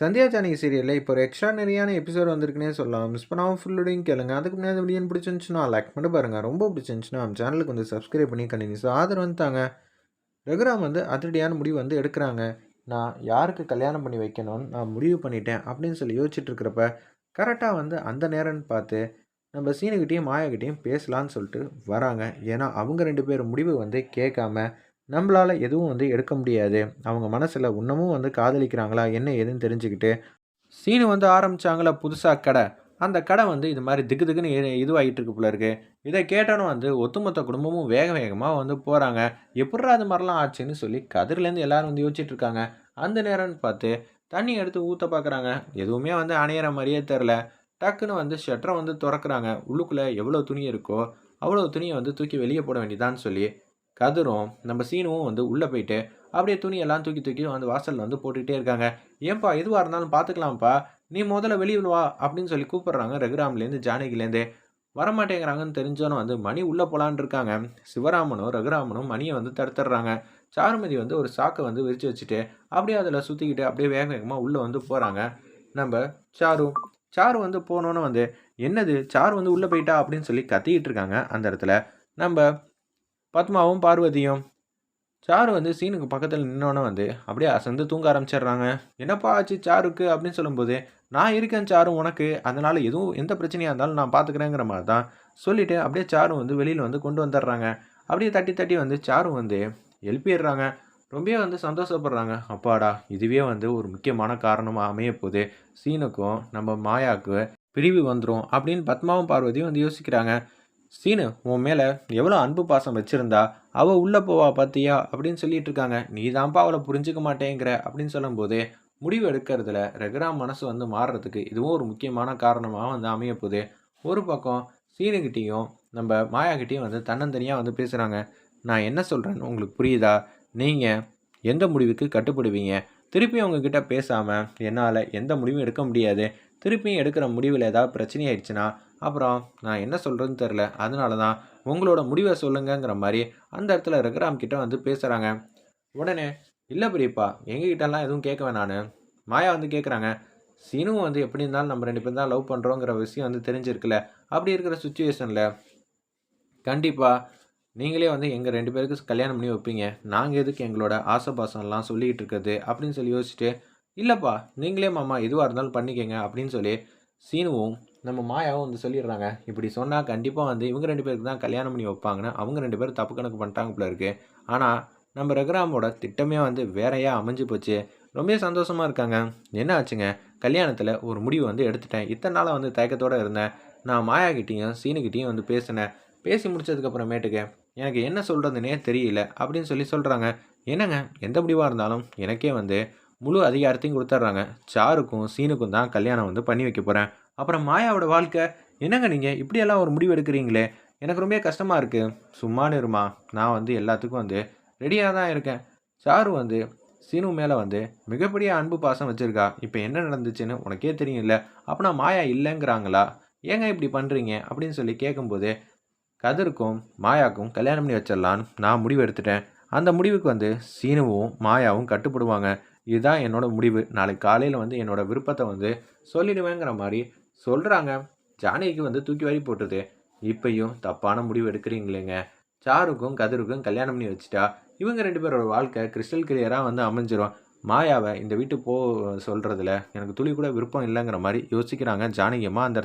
சந்தியா ஜானகி சீரியலில் இப்போ ஒரு எக்ஸ்ட்ரா நிறையான எபிசோட் வந்திருக்குனே சொல்லலாம் மிஸ் பண்ணாமல் ஃபுல்லோடையும் கேளுங்க. அதுக்கு முன்னாடி வீடியோ பிடிச்சிருந்துச்சுன்னா லைக் பண்ணி பாருங்கள் ரொம்ப பிடிச்சிருந்துச்சுன்னா நம்ம சேனலுக்கு வந்து சப்ஸ்கிரைப் பண்ணி கண்டினியூஸ் ஆதரவு வந்துட்டாங்க ரகுராம் வந்து அதிரடியான முடிவு வந்து எடுக்கிறாங்க. நான் யாருக்கு கல்யாணம் பண்ணி வைக்கணும்னு நான் முடிவு பண்ணிட்டேன் அப்படின்னு சொல்லி யோசிச்சுட்டு இருக்கிறப்ப கரெக்டாக வந்து அந்த நேரம்னு பார்த்து நம்ம சீனுக்கிட்டேயும் மாயாக்கிட்டேயும் பேசலான்னு சொல்லிட்டு வராங்க. ஏன்னா அவங்க ரெண்டு பேர் முடிவு வந்து கேட்காம நம்மளால் எதுவும் வந்து எடுக்க முடியாது. அவங்க மனசில் இன்னமும் வந்து காதலிக்கிறாங்களா? என்ன ஏதுன்னு தெரிஞ்சுக்கிட்டு சீனு வந்து ஆரம்பித்தாங்களா புதுசாக கடை. அந்த கடை வந்து இது மாதிரி திக்கு திக்குன்னு இதுவாகிட்டு இருக்கு போல இருக்கு. இதை கேட்டோன்னு வந்து ஒட்டுமொத்த குடும்பமும் வேக வேகமாக வந்து போகிறாங்க எப்படா அது மாதிரிலாம் ஆச்சுன்னு சொல்லி கதிர்லேருந்து எல்லாரும் வந்து யோசிச்சுட்டு இருக்காங்க. அந்த நேரம்னு பார்த்து தண்ணி எடுத்து ஊற்ற பார்க்குறாங்க எதுவுமே வந்து அணையிற மாதிரியே தெரில டக்குன்னு வந்து ஷட்டரை வந்து திறக்கிறாங்க. உள்ளுக்குள்ளே எவ்வளோ துணி இருக்கோ அவ்வளோ துணியை வந்து தூக்கி வெளியே போட வேண்டியதான்னு சொல்லி கதிரும் நம்ம சீனுவும் வந்து உள்ளே போயிட்டு அப்படியே துணியெல்லாம் தூக்கி தூக்கி வந்து வாசலில் வந்து போட்டுக்கிட்டே இருக்காங்க. ஏன்பா எதுவாக இருந்தாலும் பார்த்துக்கலாம்ப்பா. நீ முதல்ல வெளியே வா அப்படின்னு சொல்லி கூப்பிட்றாங்க ரகுராம்லேருந்து ஜானகிலேருந்து. வரமாட்டேங்கிறாங்கன்னு தெரிஞ்சோன்னு வந்து மணி உள்ளே போகலான்னு இருக்காங்க. சிவராமனும் ரகுராமனும் மணியை வந்து தடுத்துடுறாங்க. சாருமதி வந்து ஒரு சாக்கை வந்து விரிச்சு வச்சுட்டு அப்படியே அதில் சுற்றிக்கிட்டு அப்படியே வேக வேகமாக உள்ளே வந்து போகிறாங்க நம்ம சாரு சாரு வந்து போனோன்னு வந்து என்னது? சாரு வந்து உள்ளே போயிட்டா? அப்படின்னு சொல்லி கத்திக்கிட்டு இருக்காங்க அந்த இடத்துல. நம்ம பத்மாவும் பார்வதியும். சாரு வந்து சீனுக்கு பக்கத்தில் நின்னோன்னே வந்து அப்படியே அசந்து தூங்க ஆரம்பிச்சிடுறாங்க. என்னப்பா ஆச்சு சாருக்கு? அப்படின்னு சொல்லும்போது நான் இருக்கேன் சாரு உனக்கு. அதனால் எதுவும் எந்த பிரச்சனையாக இருந்தாலும் நான் பார்த்துக்கிறேங்கிற மாதிரி தான் சொல்லிவிட்டு அப்படியே சாரு வந்து வெளியில் வந்து கொண்டு வந்துடுறாங்க. அப்படியே தட்டி தட்டி வந்து சாரு வந்து எழுப்பிடுறாங்க. ரொம்பவே வந்து சந்தோஷப்படுறாங்க. அப்பாடா இதுவே வந்து ஒரு முக்கியமான காரணமாக அமைய போகுது சீனுக்கும் நம்ம மாயாவுக்கு பிரிவு வந்துடும் அப்படின்னு பத்மாவும் பார்வதியும் வந்து யோசிக்கிறாங்க. சீனு உன் மேலே எவ்வளோ அன்பு பாசம் வச்சுருந்தா அவள் உள்ளே போவா பார்த்தியா அப்படின்னு சொல்லிட்டு இருக்காங்க. நீ தான்ப்பா அவளை புரிஞ்சுக்க மாட்டேங்கிற அப்படின்னு சொல்லும்போது முடிவு எடுக்கிறதுல ரகுராம் மனசு வந்து மாறுறதுக்கு இதுவும் ஒரு முக்கியமான காரணமாக வந்து அமைய போகுது ஒரு பக்கம் சீனுக்கிட்டேயும் நம்ம மாயாக்கிட்டேயும் வந்து தன்னந்தனியாக வந்து பேசுகிறாங்க நான் என்ன சொல்கிறேன்னு உங்களுக்கு புரியுதா? நீங்கள் எந்த முடிவுக்கு கட்டுப்படுவீங்க? திருப்பி உங்ககிட்ட பேசாமல் என்னால் எந்த முடிவும் எடுக்க முடியாது. திருப்பியும் எடுக்கிற முடிவில் ஏதாவது பிரச்சனை ஆயிடுச்சுன்னா அப்புறம் நான் என்ன சொல்கிறதுன்னு தெரில அதனால தான் உங்களோட முடிவை சொல்லுங்கங்கிற மாதிரி அந்த இடத்துல ரகுராம் கிட்ட வந்து பேசுகிறாங்க உடனே இல்லை பெரியப்பா எங்ககிட்டலாம் எதுவும் கேட்க வேணான்னு மாயா வந்து கேட்குறாங்க சீனுவும் வந்து எப்படி இருந்தாலும் நம்ம ரெண்டு பேரும் தான் லவ் பண்ணுறோங்கிற விஷயம் வந்து தெரிஞ்சிருக்குல்ல. அப்படி இருக்கிற சுச்சுவேஷனில் கண்டிப்பாக நீங்களே வந்து எங்கள் ரெண்டு பேருக்கு கல்யாணம் பண்ணி வைப்பீங்க. நாங்கள் எதுக்கு எங்களோட ஆசை பாசம்லாம் சொல்லிக்கிட்டு இருக்கிறது? அப்படின்னு சொல்லி யோசிச்சுட்டு இல்லைப்பா நீங்களே மாமா எதுவாக இருந்தாலும் பண்ணிக்கங்க. அப்படின்னு சொல்லி சீனுவும் நம்ம மாயாவும் வந்து சொல்லிடுறாங்க. இப்படி சொன்னால் கண்டிப்பாக வந்து இவங்க ரெண்டு பேருக்கு தான் கல்யாணம் பண்ணி வைப்பாங்கன்னு அவங்க ரெண்டு பேரும் தப்பு கணக்கு பண்ணிட்டாங்க போல ஆனால் நம்ம ரகுராமோட திட்டமே வந்து வேறையா அமைஞ்சு போச்சு. ரொம்ப சந்தோஷமாக இருக்காங்க. என்ன ஆச்சுங்க? கல்யாணத்தில் ஒரு முடிவு வந்து எடுத்துட்டேன். இத்தனை நாளாக வந்து தயக்கத்தோடு இருந்தேன். நான் மாயாக்கிட்டேயும் சீனுக்கிட்டேயும் வந்து பேசினேன். பேசி முடிச்சதுக்கப்புறமேட்டுக்கு எனக்கு என்ன சொல்கிறதுனே தெரியல அப்படின்னு சொல்லி சொல்கிறாங்க என்னங்க? எந்த முடிவாக இருந்தாலும் எனக்கே வந்து முழு அதிகாரத்தையும் கொடுத்துட்றாங்க சாருக்கும் சீனுக்கும் தான் கல்யாணம் வந்து பண்ணி வைக்க போகிறேன் அப்புறம் மாயாவோட வாழ்க்கை? என்னங்க நீங்கள் இப்படியெல்லாம் ஒரு முடிவு எடுக்கிறீங்களே? எனக்கு ரொம்ப கஷ்டமாக இருக்குது சும்மானு இருமா. நான் வந்து எல்லாத்துக்கும் வந்து ரெடியாக தான் இருக்கேன். சாரு வந்து சீனு மேலே வந்து மிகப்பெரிய அன்பு பாசம் வச்சுருக்கா. இப்போ என்ன நடந்துச்சுன்னு உனக்கே தெரியும்ல. அப்போ மாயா இல்லைங்கிறாங்களா? ஏங்க இப்படி பண்ணுறீங்க அப்படின்னு சொல்லி கேட்கும்போது கதிருக்கும் மாயாவுக்கும் கல்யாணம் பண்ணி வச்சிடலான்னு நான் முடிவு எடுத்துட்டேன். அந்த முடிவுக்கு வந்து சீனுவும் மாயாவும் கட்டுப்படுவாங்க. இதுதான் என்னோட முடிவு. நாளைக்கு காலையில் வந்து என்னோட விருப்பத்தை வந்து சொல்லிடுவேங்கிற மாதிரி சொல்கிறாங்க ஜானகிக்கு வந்து தூக்கி வாரி போட்டுருது. இப்பையும் தப்பான முடிவு எடுக்கிறீங்களேங்க. சாருக்கும் கதிருக்கும் கல்யாணம் பண்ணி வச்சுட்டா இவங்க ரெண்டு பேரோட வாழ்க்கை கிறிஸ்டல் கிளியராக வந்து அமைஞ்சிரும். மாயாவை இந்த வீட்டு போ சொல்கிறதுல எனக்கு துளி கூட விருப்பம் இல்லைங்கிற மாதிரி யோசிக்கிறாங்க ஜானகியமாக அந்த